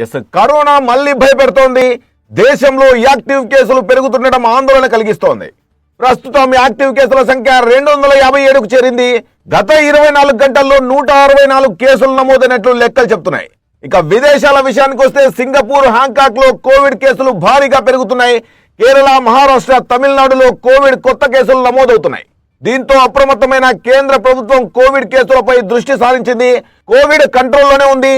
Yes corona మళ్ళీ భయపెడుతోంది. దేశంలో active కేసులు పెరుగుతుండడం ఆందోళన కలిగిస్తోంది. ప్రస్తుతం యాక్టివ్ కేసుల సంఖ్య రెండు వందల యాభై ఏడుకు చేరింది. గత ఇరవై నాలుగు గంటల్లో నూట అరవై నాలుగు కేసులు నమోదైనట్లు లెక్కలు చెప్తున్నాయి. ఇక విదేశాల విషయానికి వస్తే సింగపూర్ హాంకాక్లో కోవిడ్ కేసులు భారీగా పెరుగుతున్నాయి. కేరళ మహారాష్ట్ర తమిళనాడులో కోవిడ్ కొత్త కేసులు నమోదవుతున్నాయి. దీంతో అప్రమత్తమైన కేంద్ర ప్రభుత్వం కోవిడ్ కేసులపై దృష్టి సారించింది. కోవిడ్ కంట్రోల్లోనే ఉంది.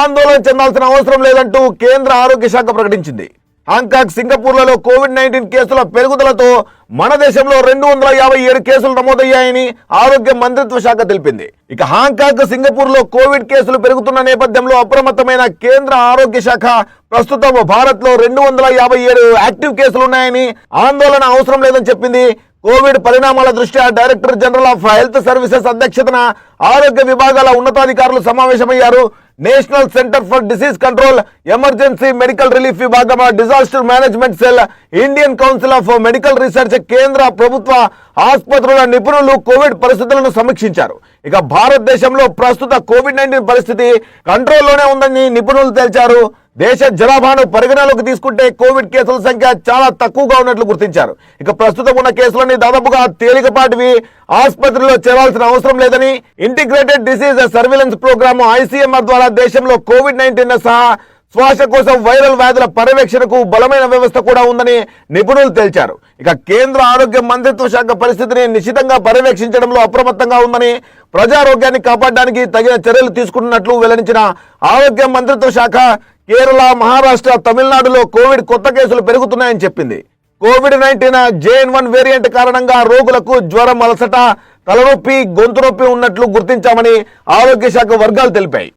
ఆందోళన చెందాల్సిన అవసరం లేదంటూ కేంద్ర ఆరోగ్య శాఖ ప్రకటించింది. హాంకాంగ్ సింగపూర్లలో కోవిడ్ నైన్టీన్ కేసుల పెరుగుదలతో మన దేశంలో రెండు వందల యాభై ఏడు కేసులు నమోదయ్యాయని ఆరోగ్య మంత్రిత్వ శాఖ తెలిపింది. ఇక హాంకాంగ్ సింగపూర్లో కోవిడ్ కేసులు పెరుగుతున్న నేపథ్యంలో అప్రమత్తమైన కేంద్ర ఆరోగ్య శాఖ ప్రస్తుతం భారత్లో రెండు వందల యాభై ఏడు యాక్టివ్ కేసులు ఉన్నాయని ఆందోళన అవసరం లేదని చెప్పింది కోవిడ్ పరిణామాల దృష్ట్యా director general of health services అధ్యక్షతన ఆరోగ్య విభాగాల ఉన్నతాధికారులు సమావేశమయ్యారు. National centre for disease control emergency medical relief విభాగం disaster management cell Indian council of medical research కేంద్ర ప్రభుత్వ ఆసుపత్రుల నిపుణులు కోవిడ్ పరిస్థితులను సమీక్షించారు. ఇక భారతదేశంలో ప్రస్తుత కోవిడ్ నైన్టీన్ పరిస్థితి కంట్రోల్లోనే ఉందని నిపుణులు తేల్చారు. దేశ జనాభాను పరిగణలోకి తీసుకుంటే కోవిడ్ కేసుల సంఖ్య చాలా తక్కువగా ఉన్నట్లు గుర్తించారు. ఇక ప్రస్తుతం ఉన్న కేసులన్నీ దాదాపుగా తేలికపాటివి. ఆసుపత్రిలో చేరాల్సిన అవసరం లేదని integrated disease surveillance programme ICMR ద్వారా దేశంలో కోవిడ్ నైన్టీన్ సహా శ్వాసకోశ వైరల్ వ్యాధుల పర్యవేక్షణకు బలమైన వ్యవస్థ కూడా ఉందని నిపుణులు తేల్చారు. ఇక కేంద్ర ఆరోగ్య మంత్రిత్వ శాఖ పరిస్థితిని నిశితంగా పర్యవేక్షించడంలో అప్రమత్తంగా ఉందని ప్రజారోగ్యాన్ని కాపాడడానికి తగిన చర్యలు తీసుకుంటున్నట్లు వెల్లడించిన ఆరోగ్య మంత్రిత్వ శాఖ కేరళ మహారాష్ట్ర తమిళనాడులో కోవిడ్ కొత్త కేసులు పెరుగుతున్నాయని చెప్పింది. COVID nineteen JN one variant కారణంగా రోగులకు జ్వరం అలసట తలనొప్పి గొంతు నొప్పి ఉన్నట్లు గుర్తించామని ఆరోగ్య శాఖ వర్గాలు తెలిపాయి.